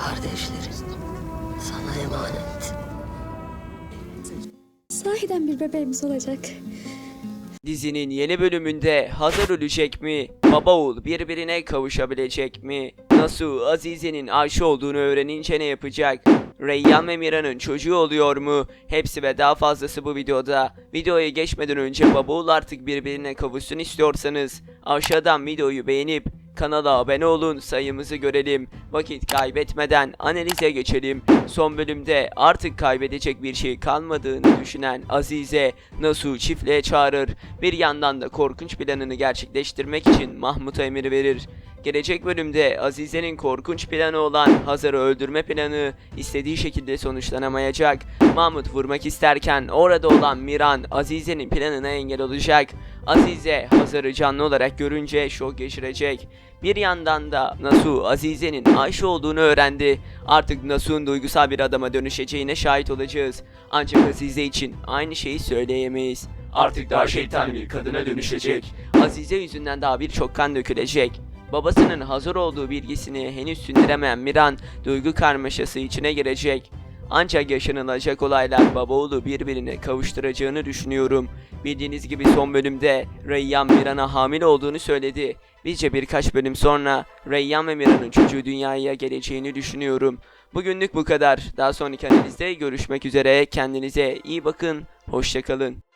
kardeşlerin sana emanet. Sahiden bir bebeğimiz olacak. Dizinin yeni bölümünde Hazar ölecek mi? Baba oğul birbirine kavuşabilecek mi? Nasıl Azize'nin Ayşe olduğunu öğrenince ne yapacak? Reyyan ve Mira'nın çocuğu oluyor mu? Hepsi ve daha fazlası bu videoda. Videoya geçmeden önce baba oğul artık birbirine kavuşsun istiyorsanız aşağıdan videoyu beğenip kanala abone olun sayımızı görelim. Vakit kaybetmeden analize geçelim. Son bölümde artık kaybedecek bir şey kalmadığını düşünen Azize Nasuh'u çiftliğe çağırır. Bir yandan da korkunç planını gerçekleştirmek için Mahmut'a emir verir. Gelecek bölümde Azize'nin korkunç planı olan Hazar'ı öldürme planı istediği şekilde sonuçlanamayacak. Mahmut vurmak isterken orada olan Miran Azize'nin planına engel olacak. Azize Hazar'ı canlı olarak görünce şok geçirecek. Bir yandan da Nasuh Azize'nin Ayşe olduğunu öğrendi. Artık Nasuh'un duygusal bir adama dönüşeceğine şahit olacağız. Ancak Azize için aynı şeyi söyleyemeyiz. Artık daha şeytan bir kadına dönüşecek. Azize yüzünden daha birçok kan dökülecek. Babasının hazır olduğu bilgisini henüz sindiremeyen Miran duygu karmaşası içine girecek. Ancak yaşanılacak olaylar baba oğlu birbirine kavuşturacağını düşünüyorum. Bildiğiniz gibi son bölümde Reyyan Miran'a hamile olduğunu söyledi. Bizce birkaç bölüm sonra Reyyan ve Miran'ın çocuğu dünyaya geleceğini düşünüyorum. Bugünlük bu kadar. Daha sonraki analizde görüşmek üzere. Kendinize iyi bakın. Hoşçakalın.